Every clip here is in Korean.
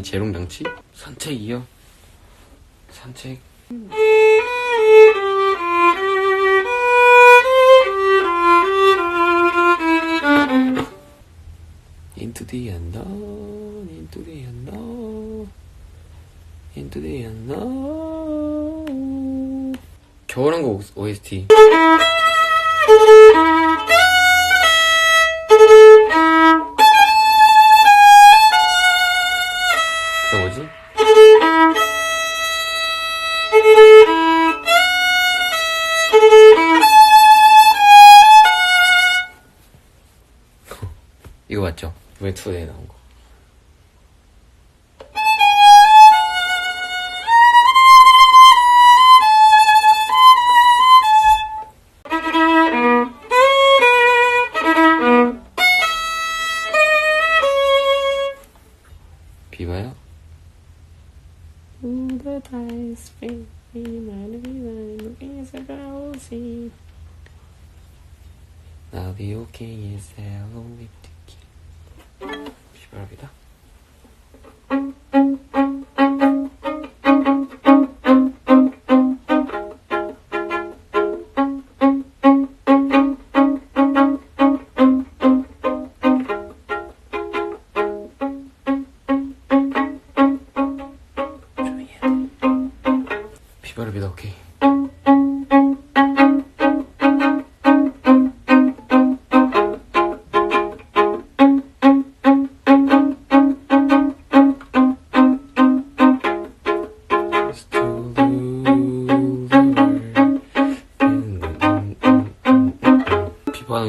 아니 재롱장치? 산책이요? 산책 Into the unknown, into the unknown, into the unknown. 겨울왕국 OST.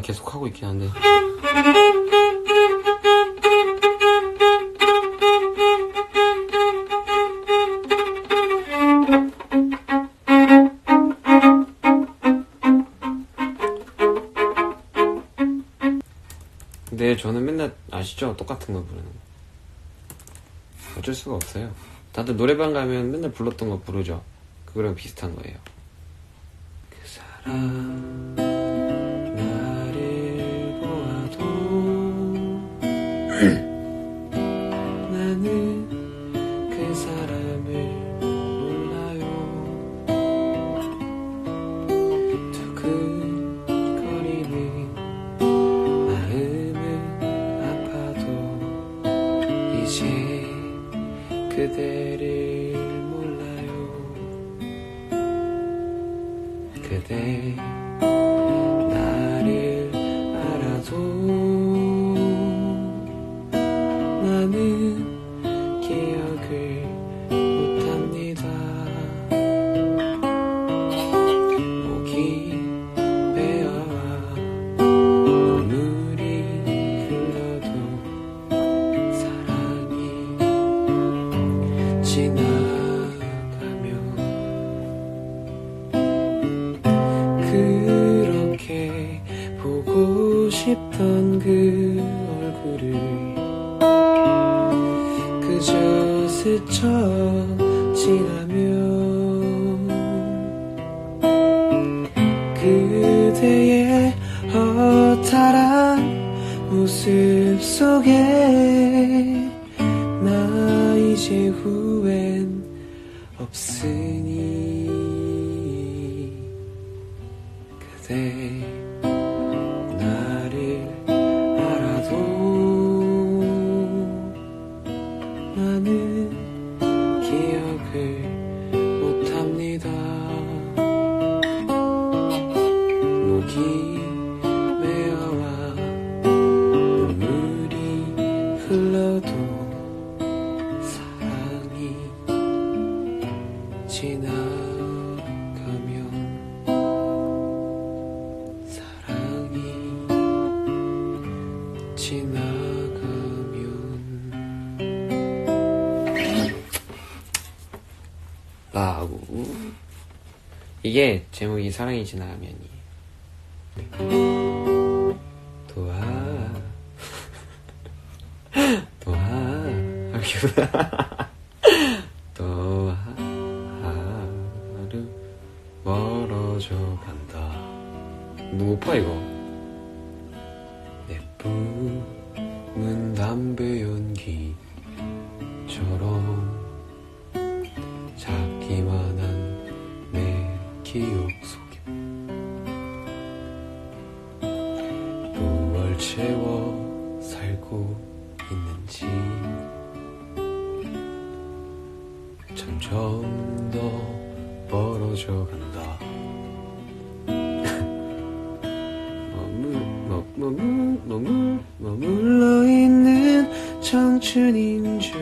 비바는 계속 하고 있긴 한데. 근데 저는 맨날 아시죠? 똑같은 거 부르는 거. 어쩔 수가 없어요. 다들 노래방 가면 맨날 불렀던 거 부르죠. 그거랑 비슷한 거예요. 그 사람 그대 그대의 허탈한 모습 속에 나 이제 후 라고. 이게 제목이 사랑이 지나가면이에요 도와. 도와. 이렇게 또 하루 멀어져 간다. 누구파 이거 기억 속에 무얼 채워 살고 있는지 점점 더 멀어져 간다. 머물, 머, 머물, 머물, 머물러 있는 청춘인 줄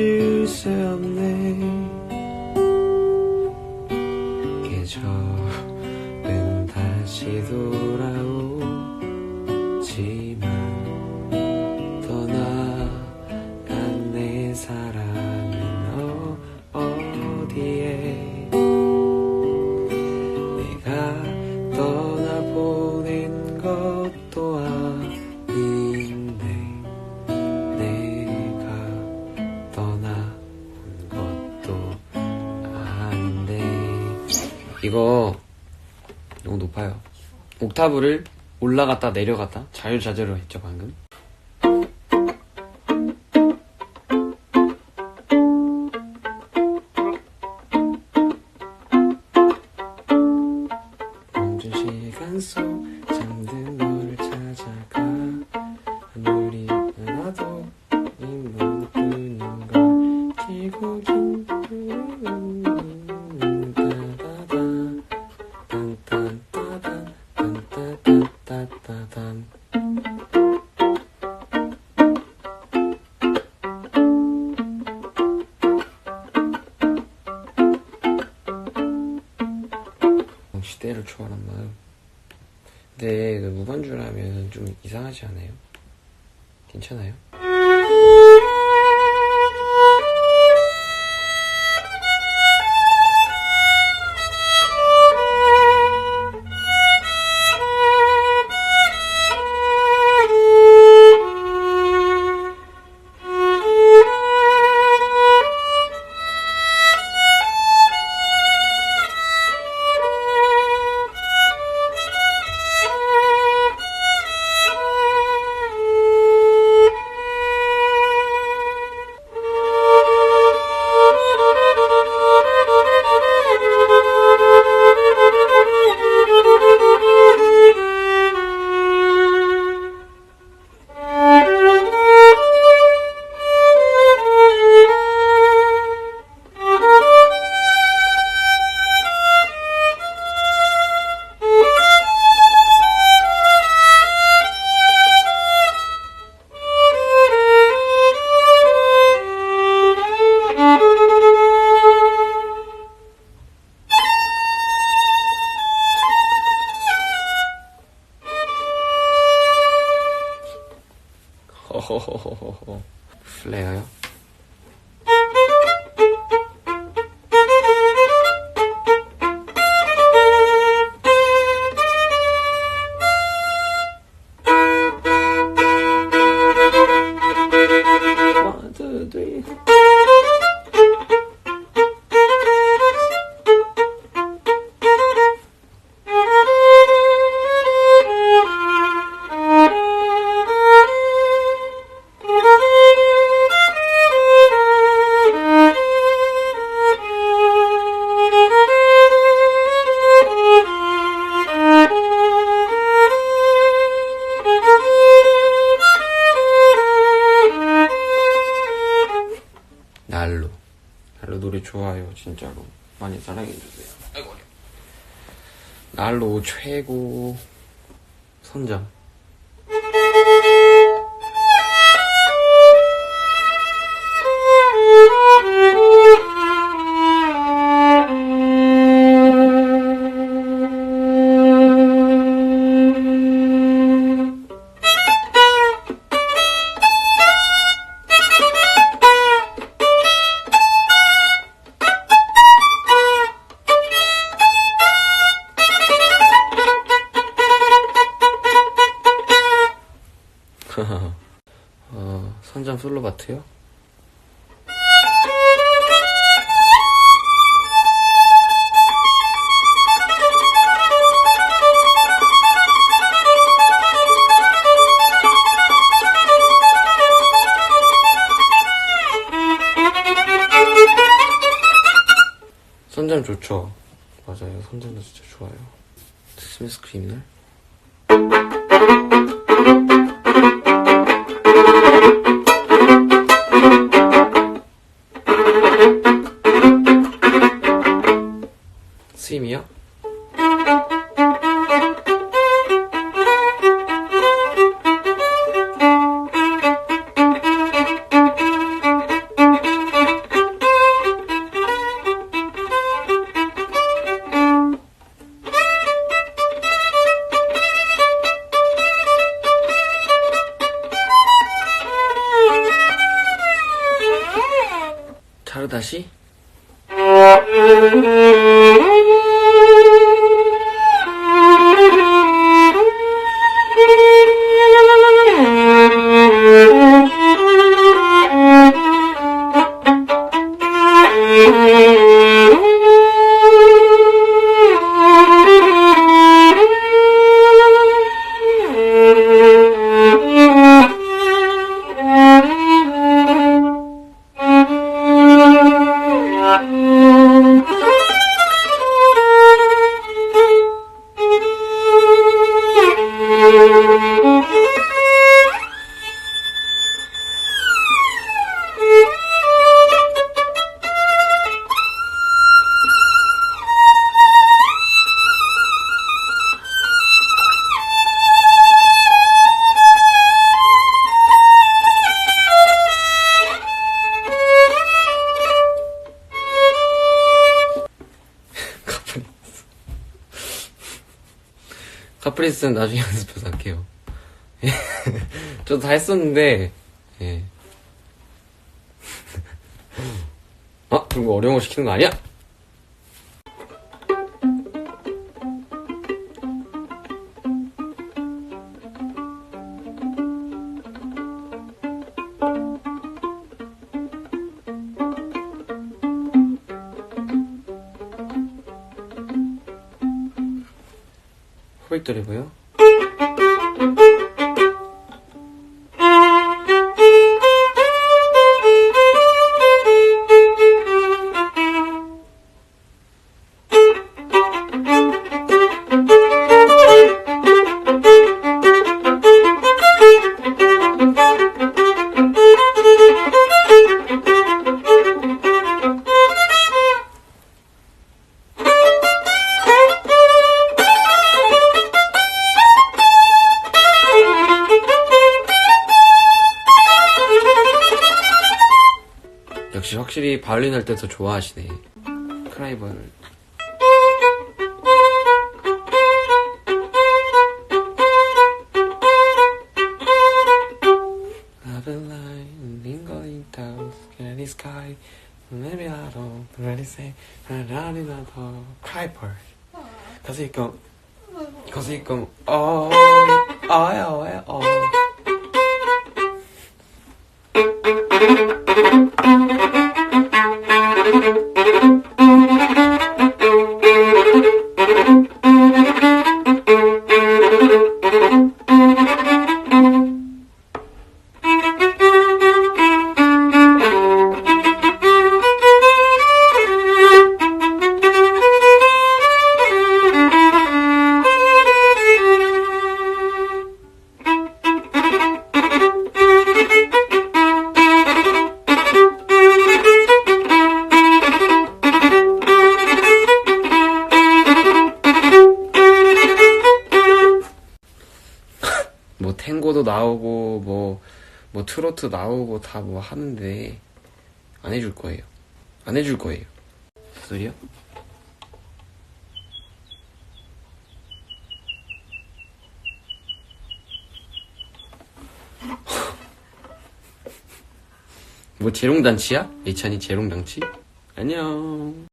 to say 옥타브를 올라갔다 내려갔다 자유자재로 했죠 방금 따따따따단 시대를 초월한 마음 근데 그 무반주라면 좀 이상하지 않아요? 괜찮아요? 호호호호호 플레어요? One, two, three. 노래 좋아요 진짜로. 많이 사랑해주세요. 아이고 날로 최고 선장 좋죠. 맞아요. 선전도 진짜 좋아요. 스미스 크리미널. 스임이요? 카프리스는 나중에 연습해서 할게요. 예. 저도 다 했었는데, 예. 아, 그리고 어려운 거 시키는 거 아니야? 드리고요. 바이올린 할 때 더 좋아하시네. 크라이버를. I did not know. Cry part. 탱고도 나오고 뭐 뭐 트로트 나오고 다 뭐 하는데 안 해줄 거예요. 안 해줄 거예요. 소리요? 뭐 재롱잔치야? 예찬이 재롱잔치? 안녕.